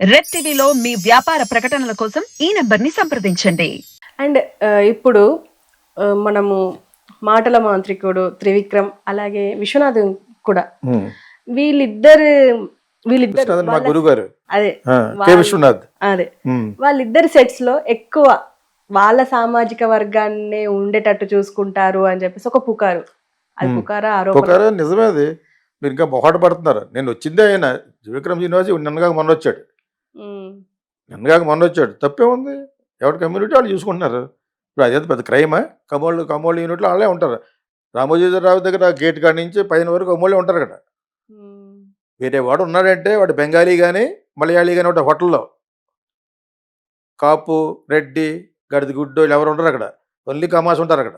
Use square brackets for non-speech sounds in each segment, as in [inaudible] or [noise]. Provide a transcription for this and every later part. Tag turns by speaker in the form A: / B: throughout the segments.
A: Red టీవీలో మీ వ్యాపార ప్రకటనల కోసం ఈ నెంబర్ని సంప్రదించండి.
B: అండ్ ఇప్పుడు మనము మాటల మాంత్రికుడు త్రివిక్రమ్ అలాగే విశ్వనాథ్ కూడా. వీళ్ళిద్దరు వీళ్ళిద్దరు అదే
C: విశ్వనాథ్.
B: అదే. వాళ్ళిద్దరి సెట్స్లో ఎక్కువ వాళ్ళ సామాజిక వర్గాన్నే ఉండేటట్టు చూసుకుంటారు అని చెప్పేసి ఒక పుకారు. అది. పుకారా ఆరోపణ?
C: నిజమే అది. మీరు ఇంకా మొహాట పడుతున్నారు. నేను వచ్చిందే ఆయన విక్రమ్ శ్రీనివాస్ నిన్నగా మొన్న వచ్చాడు
B: మ్.
C: నిన్నగా మొన్న వచ్చాడు తప్పే ఉంది. ఎవరి కమ్యూనిటీ వాళ్ళు చూసుకుంటున్నారు. ఇప్పుడు అదే పెద్ద క్రైమా? కమోళ్ళు కమోళ్ళు యూనిట్లో వాళ్ళే ఉంటారు. రామోజీరావు దగ్గర గేట్ కాడి నుంచి పైన వరకు కమోళ్ళే ఉంటారు కదా. వేరే వాడు ఉన్నాడంటే వాడు బెంగాలీ కానీ మలయాళీ కానీ ఒకటి హోటల్లో. కాపు రెడ్డి గడిది గుడ్డు వీళ్ళు ఎవరు ఉండరు అక్కడ. ఓన్లీ కమాస్ ఉంటారు అక్కడ.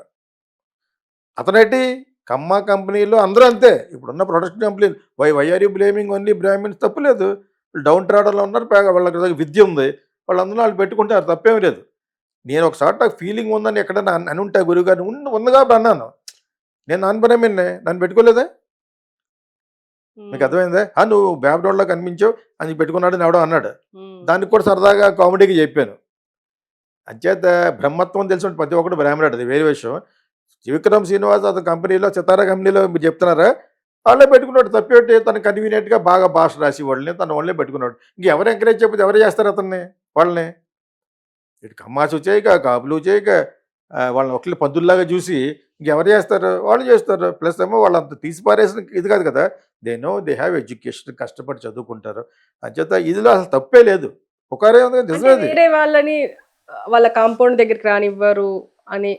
C: అతనేటి? కమ్మ కంపెనీలో అందరూ అంతే. ఇప్పుడున్న production company why why are you blaming only Brahmins తప్పులేదు డౌన్ ట్రాడర్లో ఉన్నారు వాళ్ళకి దగ్గర విద్య ఉంది. వాళ్ళందరూ వాళ్ళు పెట్టుకుంటారు తప్పేం లేదు. నేను ఒకసారి నాకు ఫీలింగ్ ఉందని ఎక్కడన్నా అన్- అని ఉంటా గురువు గారిని ఉంది కాబట్టి అన్నాను. నేను నాన్ బ్రాహ్మణ్నే నన్ను పెట్టుకోలేదా? మీకు అర్థమైందా? ఆ, నువ్వు బ్యాక్గ్రౌండ్లో కనిపించావు అని పెట్టుకున్నాడు అని ఎవడో అన్నాడు. దానికి కూడా సరదాగా కామెడీకి చెప్పాను. అంచేత బ్రహ్మత్వం తెలిసిన ప్రతి ఒక్కడు బ్రాహ్మణుడు అది వేరే విషయం. త్రివిక్రమ్ శ్రీనివాస్ అతని కంపెనీలో సితారా కంపెనీలో మీరు చెప్తున్నారా? వాళ్ళే పెట్టుకున్నాడు తప్పేటి? తను కన్వీనియంట్గా బాగా భాష రాసి వాళ్ళని తన వాళ్ళే పెట్టుకున్నాడు. ఇంక ఎవరు ఎంకరేజ్ చెప్పితే ఎవరు చేస్తారు అతన్ని వాళ్ళని? ఇటు కమ్మాసు చేయక కాపులు చేయక వాళ్ళని ఒకళ్ళు పందుల్లాగా చూసి ఇంకెవరు చేస్తారు? వాళ్ళు చేస్తారు. ప్లస్ ఏమో వాళ్ళు అంత తీసి పారేసిన ఇది కాదు కదా. They know they have education కష్టపడి చదువుకుంటారు. అంచేత ఇదిలో అసలు తప్పే లేదు. ఒకరే ఉంది
B: వాళ్ళని వాళ్ళ కాంపౌండ్ దగ్గరికి రానివ్వరు అని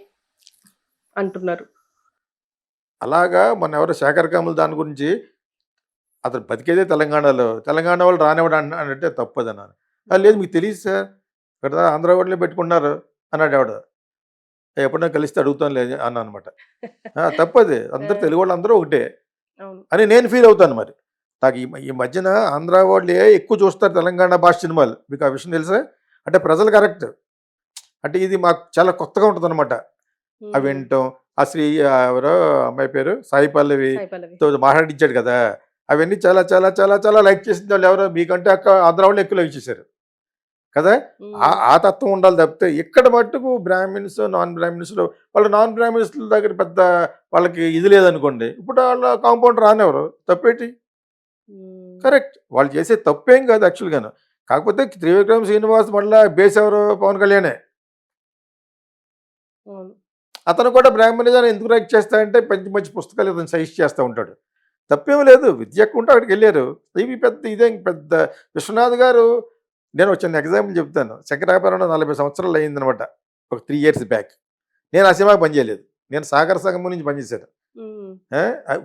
B: అంటున్నారు.
C: అలాగా మన ఎవరో శేఖర్ కమల్ దాని గురించి అతను బతికేదే తెలంగాణలో. తెలంగాణ వాళ్ళు రానివ్వడం అన్న అంటే తప్పదు అన్నాను "ఆ, లేదు మీకు తెలియదు సార్. ఇక్కడ ఆంధ్ర వాళ్ళే పెట్టుకున్నారు అన్నాడు ఎవడు. ఎప్పుడైనా కలిస్తే అడుగుతాను లేదు అన్న అనమాట తప్పది. అందరు తెలుగు వాళ్ళు అందరూ ఒకటే అని నేను ఫీల్ అవుతాను మరి. నాకు ఈ మధ్యన ఆంధ్ర వాళ్ళే ఎక్కువ చూస్తారు తెలంగాణ భాష సినిమాలు. మీకు ఆ విషయం తెలుసా? అంటే ప్రజలు కరెక్ట్. అంటే ఇది మాకు చాలా కొత్తగా ఉంటుంది అనమాట. అవి వినటం ఆ శ్రీ ఎవరో అమ్మాయి పేరు? సాయి పల్లవి. తో మాట్లాడించాడు కదా. అవన్నీ చాలా చాలా చాలా చాలా లైక్ చేసిన వాళ్ళు ఎవరో. మీకంటే అక్క ఆంధ్ర వాళ్ళు ఎక్కువ లైక్ చేశారు కదా. ఆ ఆ తత్వం ఉండాలి తప్పితే ఇక్కడ మట్టుకు బ్రాహ్మిన్స్ నాన్ బ్రాహ్మిన్స్లో వాళ్ళ నాన్ బ్రాహ్మిన్స్ దగ్గర పెద్ద వాళ్ళకి ఇది లేదనుకోండి. ఇప్పుడు వాళ్ళ కాంపౌండ్ రానివ్వరు. తప్పేటి. కరెక్ట్. వాళ్ళు చేసే తప్పేం కాదు యాక్చువల్గాను. కాకపోతే త్రివిక్రమ్ శ్రీనివాస్ మళ్ళీ బేస్ ఎవరు? పవన్ కళ్యాణే. అతను కూడా బ్రాహ్మణిజాన్ని ఎందుకు రైక్ చేస్తాడంటే మంచి మంచి పుస్తకాలు అతను సజెస్ట్ చేస్తూ ఉంటాడు. తప్పేం లేదు విద్య ఎక్కువ ఉంటే అక్కడికి వెళ్ళారు. ఇవి పెద్ద ఇదేం పెద్ద విశ్వనాథ్ గారు నేను చిన్న ఎగ్జాంపుల్ చెప్తాను. శంకరాభరణం నలభై సంవత్సరాలు అయిందనమాట ఒక త్రీ ఇయర్స్ బ్యాక్. నేను ఆ సినిమాకి పనిచేయలేదు నేను సాగర సంగమం నుంచి పనిచేశాను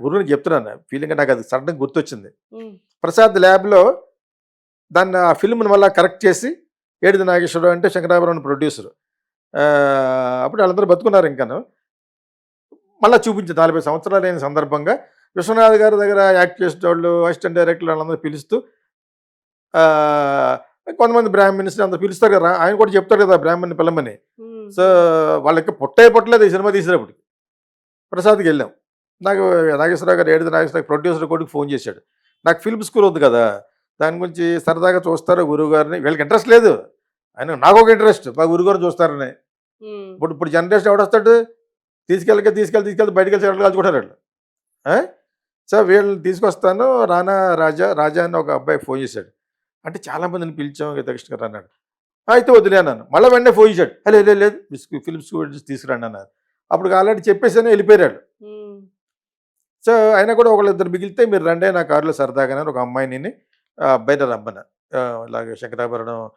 C: గురువుని చెప్తున్నాను ఫీలింగ్ నాకు అది సడన్గా గుర్తొచ్చింది. ప్రసాద్ ల్యాబ్లో దాన్ని ఆ ఫిల్మ్ని మళ్ళీ కరెక్ట్ చేసి ఏడిది నాగేశ్వరరావు అంటే శంకరాభరణం ప్రొడ్యూసర్ అప్పుడు వాళ్ళందరూ బతుకున్నారు ఇంకాను. మళ్ళీ చూపించింది నలభై సంవత్సరాలు అయిన సందర్భంగా విశ్వనాథ్ గారి దగ్గర యాక్ట్ చేసిన వాళ్ళు అసిస్టెంట్ డైరెక్టర్ వాళ్ళందరూ పిలుస్తూ కొంతమంది బ్రాహ్మిన్స్ అందరూ పిలుస్తారు కదా ఆయన కూడా చెప్తారు కదా బ్రాహ్మణ్ పిల్లమని. సో వాళ్ళకి పుట్టే పుట్టలేదు ఈ సినిమా తీసినప్పుడు ప్రసాద్కి వెళ్ళాం. నాకు నాగేశ్వరరావు గారు ఏడు నాగేశ్వరరావు ప్రొడ్యూసర్ కొడుకు ఫోన్ చేశాడు. నాకు ఫిల్మ్ స్కూల్ ఉంది కదా దాని గురించి సరదాగా చూస్తారు గురువు గారిని? వీళ్ళకి ఇంట్రెస్ట్ లేదు. ఆయన నాకు ఒక ఇంట్రెస్ట్ మా గురువు గారిని చూస్తారని. ఇప్పుడు ఇప్పుడు జనరేషన్ ఎవడొస్తాడు? తీసుకెళ్ళక తీసుకెళ్ళి తీసుకెళ్ళి బయటకు వెళ్ళి సెటిల్ కాల్చుకుంటారు వాళ్ళు? సో వీళ్ళని తీసుకొస్తాను. రానా రాజా రాజా అని ఒక అబ్బాయి ఫోన్ చేశాడు. అంటే చాలా మందిని పిలిచాం గీతకృష్ణ గారు అన్నాడు. "ఆ, అయితే వదిలే అన్నాను. మళ్ళీ వెంటనే ఫోన్ చేశాడు. "హే, లేదు లేదు. లేదు ఫిల్మ్ స్కూల్ తీసుకురండి అన్నారు. అప్పుడు ఆల్రెడీ చెప్పేసాను వెళ్ళిపోయాడు. సో అయినా కూడా ఒకళ్ళు ఇద్దరు మిగిలితే మీరు రండే నా కారులో సరదాగానే ఒక అమ్మాయిని ఆ అబ్బాయిని రమ్మన ఆ, ఇలాగ శంకరాభరణం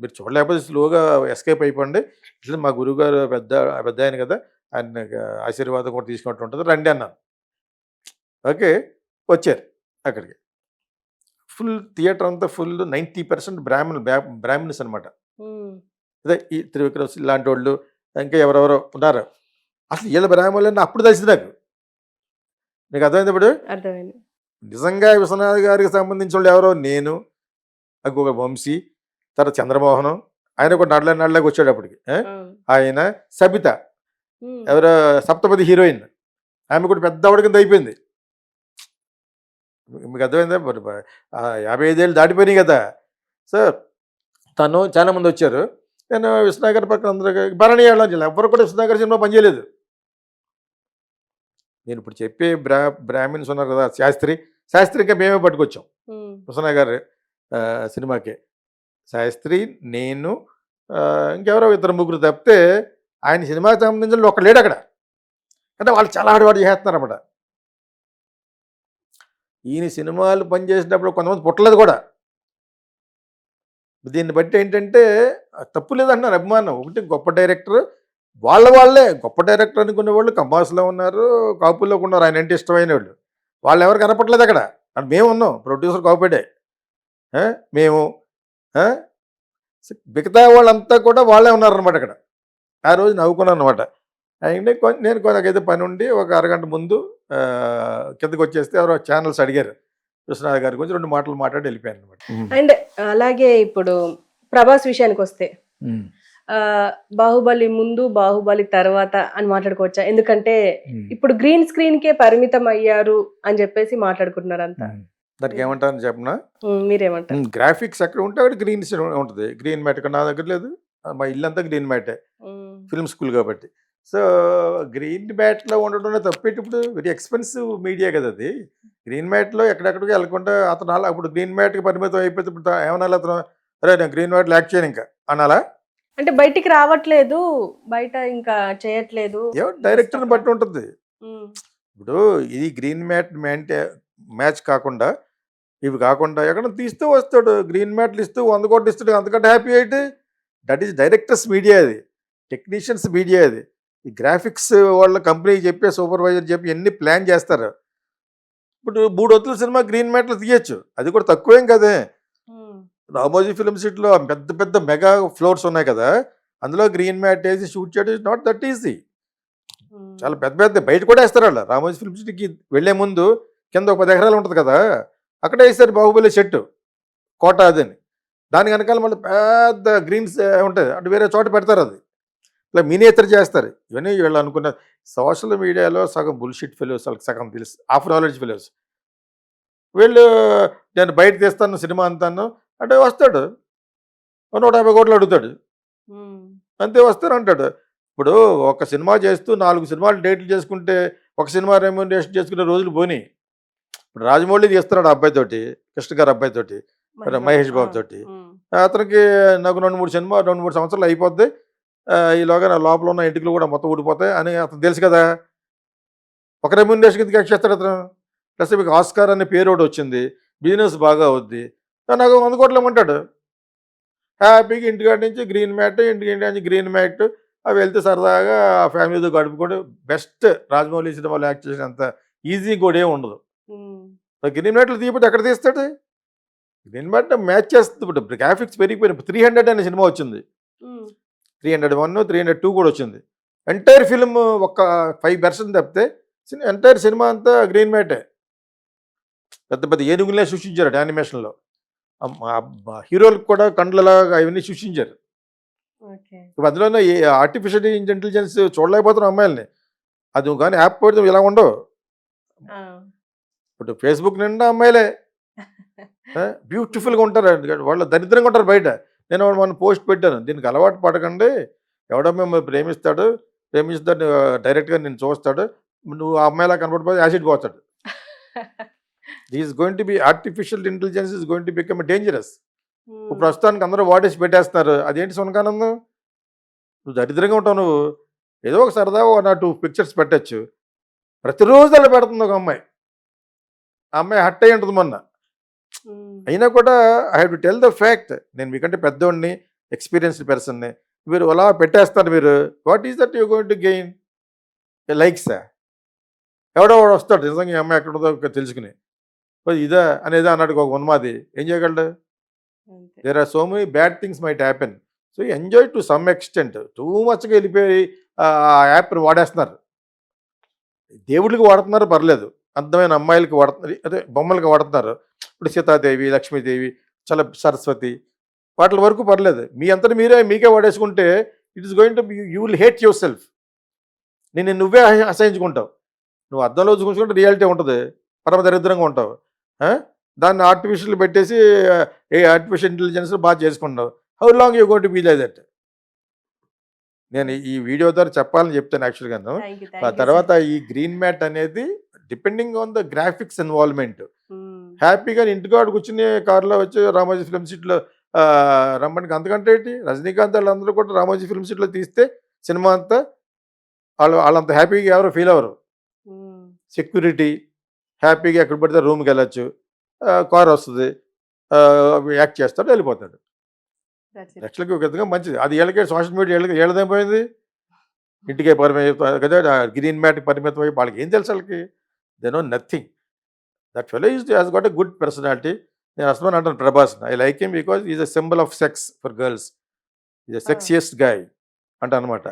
C: మీరు చూడలేకపోతే స్లోగా ఎస్కేప్ అయిపోండి. ఇట్లా మా గురువుగారు పెద్ద పెద్ద ఆయన కదా ఆయన ఆశీర్వాదం కూడా తీసుకుంటూ ఉంటుంది. రండి అన్నాను. ఓకే వచ్చారు అక్కడికి. ఫుల్ థియేటర్ అంతా full ninety percent Brahmin Brahmins అనమాట. అదే ఈ త్రివిక్రమ్ సింగ్ లాంటి వాళ్ళు ఇంకా ఎవరెవరో ఉన్నారు. అసలు వీళ్ళ బ్రాహ్మణులు అప్పుడు తెలిసింది నాకు. నీకు అర్థమైంది ఇప్పుడు?
B: అర్థమైంది.
C: నిజంగా విశ్వనాథ్ గారికి సంబంధించిన వాళ్ళు ఎవరో నేను ఇంకొక వంశీ తర్వాత చంద్రమోహనం ఆయన కూడా నడల నడలేకి?
B: అవును.
C: ఆయన సబిత. ఎవరో సప్తపది హీరోయిన్. ఆమె కూడా పెద్ద ఆవిడ కింద అయిపోయింది. మీకు అర్థమైందా? మరి యాభై ఐదేళ్ళు దాటిపోయినాయి కదా. సార్ తను చాలా మంది వచ్చారు. నేను విశ్వనాగర్ పక్కన అందరూ భరణి వెళ్ళాలి ఎవరు కూడా విశ్వనాగర్ సినిమా పనిచేయలేదు నేను ఇప్పుడు చెప్పే బ్రా బ్రాహ్మిన్స్ ఉన్నారు కదా శాస్త్రి. శాస్త్రి ఇంకా మేమే పట్టుకొచ్చాం. విశ్వనాగర్ సినిమాకి. శాస్త్రి నేను ఇంకెవరో ఇద్దరు ముగ్గురు తప్పితే ఆయన సినిమాకి సంబంధించిన ఒక లేడు అక్కడ. అంటే వాళ్ళు చాలా ఆడవాడు చేస్తున్నారన్నమాట. ఈయన సినిమాలు పనిచేసినప్పుడు కొంతమంది పుట్టలేదు కూడా. దీన్ని బట్టి ఏంటంటే తప్పు లేదంటున్నారు అభిమానం ఒకటి గొప్ప డైరెక్టర్ వాళ్ళ వాళ్ళే. గొప్ప డైరెక్టర్ అనుకునే వాళ్ళు కంబాస్లో ఉన్నారు కాపుల్లో ఉన్నారు. ఆయన అంటే ఇష్టమైన వాళ్ళు. వాళ్ళు ఎవరు కనపట్లేదు అక్కడ. అంటే మేము ఉన్నాం ప్రొడ్యూసర్ కాపేటే మేము మిగతా వాళ్ళంతా కూడా వాళ్ళే ఉన్నారనమాట అక్కడ. ఆ రోజు నవ్వుకున్నాను అనమాట అయితే నేను కొనకైతే పని ఉండి ఒక అరగంట ముందు ఆ, కిందకి వచ్చేస్తే ఎవరో ఛానల్స్ అడిగారు. కృష్ణరాజు గారి గురించి రెండు మాటలు మాట్లాడి వెళ్ళిపోయాను అనమాట
B: అండ్ అలాగే ఇప్పుడు ప్రభాస్ విషయానికి వస్తే ఆ, బాహుబలి ముందు బాహుబలి తర్వాత అని మాట్లాడుకోవచ్చా? ఎందుకంటే ఇప్పుడు గ్రీన్ స్క్రీన్ కే పరిమితం అయ్యారు అని చెప్పేసి మాట్లాడుకుంటున్నారు అంతా
C: దానికి ఏమంటారని చెప్పనా?
B: మీరేమంటారు?
C: గ్రాఫిక్స్ ఎక్కడ ఉంటే అక్కడ గ్రీన్ ఉంటుంది. గ్రీన్ మ్యాట్ ఇక్కడ నా దగ్గర లేదు. మా ఇల్లు అంతా గ్రీన్ మ్యాటే. ఫిల్మ్ స్కూల్ కాబట్టి. సో గ్రీన్ మ్యాట్లో ఉండడం తప్పేటి ఇప్పుడు? వెరీ ఎక్స్పెన్సివ్ మీడియా కదా అది. గ్రీన్ మ్యాట్లో ఎక్కడెక్కడికి వెళ్ళకుండా అతను అలా ఇప్పుడు గ్రీన్ మ్యాట్కి పరిమితం అయిపోతే ఇప్పుడు ఏమనాలి అతను? అరే నేను గ్రీన్ మ్యాట్ యాక్ట్ చేయను ఇంకా. అనాలా?
B: అంటే బయటికి రావట్లేదు. బయట ఇంకా చేయట్లేదు.
C: డైరెక్టర్ని బట్టి ఉంటుంది. ఇప్పుడు ఇది గ్రీన్ మ్యాట్ మ్యాంటే మ్యాచ్ కాకుండా ఇవి కాకుండా ఎక్కడ తీస్తూ వస్తాడు. గ్రీన్ మ్యాట్లు ఇస్తూ వంద కోట్లు ఇస్తాడు. అంతకంటే హ్యాపీ అయితే దట్ ఈస్ డైరెక్టర్స్ మీడియా అది. టెక్నీషియన్స్ మీడియా అది. ఈ గ్రాఫిక్స్ వాళ్ళ కంపెనీ చెప్పే సూపర్వైజర్ చెప్పి ఎన్ని ప్లాన్ చేస్తారు? ఇప్పుడు మూడు వత్తుల సినిమా గ్రీన్ మ్యాట్లు తీయచ్చు. అది కూడా తక్కువేం కదే. రామోజీ ఫిల్మ్ సిటీలో పెద్ద పెద్ద మెగా ఫ్లోర్స్ ఉన్నాయి కదా. అందులో గ్రీన్ మ్యాట్ వేసి షూట్ చేయడం ఇస్ నాట్ దట్ ఈజీ చాలా పెద్ద పెద్ద బయట కూడా వేస్తారు వాళ్ళు. రామోజీ ఫిల్మ్ సిటీకి వెళ్ళే ముందు కింద ఒక పది ఎకరాలు ఉంటుంది కదా. అక్కడే వేస్తారు బాహుబలి చెట్టు కోట అదని. దాని వెనకాల మళ్ళీ పెద్ద గ్రీన్స్ ఉంటుంది. అంటే వేరే చోట పెడతారు అది. ఇట్లా మినియేచర్ చేస్తారు. ఇవన్నీ వీళ్ళు అనుకున్న సోషల్ మీడియాలో సగం బుల్షిట్ ఫెలోస్ వాళ్ళకి సగం తెలుసు. Half knowledge fellows. వీళ్ళు నేను బయట తీస్తాను సినిమా అంతాను అంటే వస్తాడు. నూట యాభై కోట్లు అడుగుతాడు. అంతే వస్తారు అంటాడు. ఇప్పుడు ఒక సినిమా చేస్తూ నాలుగు సినిమాలు డేట్లు చేసుకుంటే ఒక సినిమా రెమ్యూనరేషన్ చేసుకునే రోజులు పోని ఇప్పుడు రాజమౌళి తీస్తున్నాడు ఆ అబ్బాయితోటి కృష్ణ గారు అబ్బాయితోటి మరి మహేష్ బాబు తోటి. అతనికి నాకు రెండు మూడు సినిమా రెండు మూడు సంవత్సరాలు అయిపోద్ది. ఈలోగా నా లోపల ఉన్న ఇంటికి కూడా మొత్తం ఊడిపోతాయి అని అతను తెలుసు కదా. ఒక రెమ్యూనరేషన్ కింద చేస్తాడు అతను. ప్లస్ మీకు ఆస్కార్ అనే పేరు ఒకటి వచ్చింది. బిజినెస్ బాగా అవుద్ది. నాకు వంద కోట్లు ఇమ్మంటాడు. హ్యాపీగా ఇంటికాడి నుంచి గ్రీన్ మ్యాట్ ఇంటికి ఇంటి నుంచి గ్రీన్ మ్యాట్ అవి వెళ్తే సరదాగా ఆ ఫ్యామిలీతో గడుపుకోవడం బెస్ట్ రాజమౌళి సినిమాలో యాక్ట్ చేసినంత ఈజీ కూడా ఉండదు. గ్రీన్ మ్యాట్లు తీయకపోతే ఎక్కడ తీస్తాడు? గ్రీన్ మ్యాట్ మ్యాచ్ చేస్తుంది. ఇప్పుడు గ్రాఫిక్స్ పెరిగిపోయినాయి త్రీ హండ్రెడ్ అనే సినిమా వచ్చింది. Three hundred one three hundred two కూడా వచ్చింది. ఎంటైర్ ఫిల్మ్ ఒక ఫైవ్ పర్సెంట్ తప్పితే ఎంటైర్ సినిమా అంతా గ్రీన్ మ్యాటే పెద్ద పెద్ద ఏనుగులే సృష్టించారు యానిమేషన్లో హీరోలకు కూడా కండ్లలాగా అవన్నీ సృష్టించారు. అందులోనే ఆర్టిఫిషియల్ ఇంటెలిజెన్స్ చూడలేకపోతున్నాం అమ్మాయిల్ని. అది కానీ యాప్ పెడితే ఇలా ఉండవు. ఇప్పుడు ఫేస్బుక్ నిండా అమ్మాయిలే. [laughs] బ్యూటిఫుల్గా ఉంటారు. ఎందుకంటే వాళ్ళు దరిద్రంగా ఉంటారు బయట. నేను మన పోస్ట్ పెట్టాను. దీనికి అలవాటు పడకండి. ఎవడో మిమ్మల్ని ప్రేమిస్తాడు? ప్రేమిస్తాడు డైరెక్ట్గా నేను చూస్తాడు. నువ్వు ఆ అమ్మాయిలా కనపడిపోతే యాసిడ్ పోతాడు is going to be artificial intelligence is going to become dangerous ఇప్పుడు ప్రస్తుతానికి అందరూ వాడేసి పెట్టేస్తున్నారు. అదేంటి సునకానందం? నువ్వు దరిద్రంగా ఉంటావు నువ్వు. ఏదో ఒక సరదా నా టూ పిక్చర్స్ పెట్టచ్చు. ప్రతిరోజు అలా పెడుతుంది ఒక అమ్మాయి. అమ్మాయి హట్ అయి ఉంటుంది మొన్న. అయినా కూడా I have to tell the fact. నేను మీకంటే పెద్దోడిని ఎక్స్పీరియన్స్డ్ పర్సన్ని. మీరు అలా పెట్టేస్తారు మీరు. What is that you going to gain? Likes ఎవడో వాడు వస్తాడు. నిజంగా ఈ అమ్మాయి ఎక్కడ ఉందో తెలుసుకుని. "ఓ, ఇదా అనేది అన్నాడు ఒక ఉన్మాది ఏం చేయగలడు. There are so many bad things might happen so enjoy to some extent too మచ్గా వెళ్ళిపోయి ఆ యాప్ని వాడేస్తున్నారు. దేవుడికి వాడుతున్నారు పర్లేదు. అందమైన అమ్మాయిలకి వాడుతున్నారు అదే బొమ్మలకి వాడుతున్నారు. ఇప్పుడు సీతాదేవి లక్ష్మీదేవి చల సరస్వతి. వాటి వరకు పర్లేదు. మీ అంతటి మీరే మీకే వాడేసుకుంటే it is going to you will hate yourself నేను నువ్వే అసహించుకుంటావు. నువ్వు అద్దంలో చూసుకుంటే రియాలిటీ ఉంటుంది. పరమ దరిద్రంగా ఉంటావు? దాన్ని ఆర్టిఫిషియల్ పెట్టేసి ఏ ఆర్టిఫిషియల్ ఇంటెలిజెన్స్ బాగా చేసుకున్నావు how long you got be like that నేను ఈ వీడియో ద్వారా చెప్పాలని చెప్తాను
B: you,
C: ఆ తర్వాత ఈ గ్రీన్ మ్యాట్ అనేది depending on the graphics involvement.
B: Hmm.
C: హ్యాపీగా ఇంటికాడ కూర్చుని కారులో వచ్చి రామోజీ ఫిల్మ్ సిటీలో రమ్మనికి అంతకంటే ఏంటి? రజనీకాంత్ వాళ్ళందరూ కూడా రామోజీ ఫిల్మ్ సిటీలో తీస్తే సినిమా అంతా వాళ్ళు వాళ్ళంత హ్యాపీగా ఎవరు ఫీల్ అవ్వరు.
B: మ్మ్.
C: సెక్యూరిటీ హ్యాపీగా ఎక్కడ పడితే రూమ్కి వెళ్ళచ్చు. కార్ వస్తుంది. యాక్ట్ చేస్తాడు వెళ్ళిపోతాడు. యాక్చువల్గా ఒక విధంగా మంచిది. అది వీళ్ళకే సోషల్ మీడియా వీళ్ళకి వీళ్ళదేమైపోయింది ఇంటికే పరిమితం కదా గ్రీన్ మ్యాట్కి పరిమితం అయ్యి వాళ్ళకి ఏం తెలుసు వాళ్ళకి? They know nothing that fellow is has got a good personality నేను అసలు అంటాను Prabhas I like him because is a symbol of sex for girls is a sexiest guy అంట అనమాట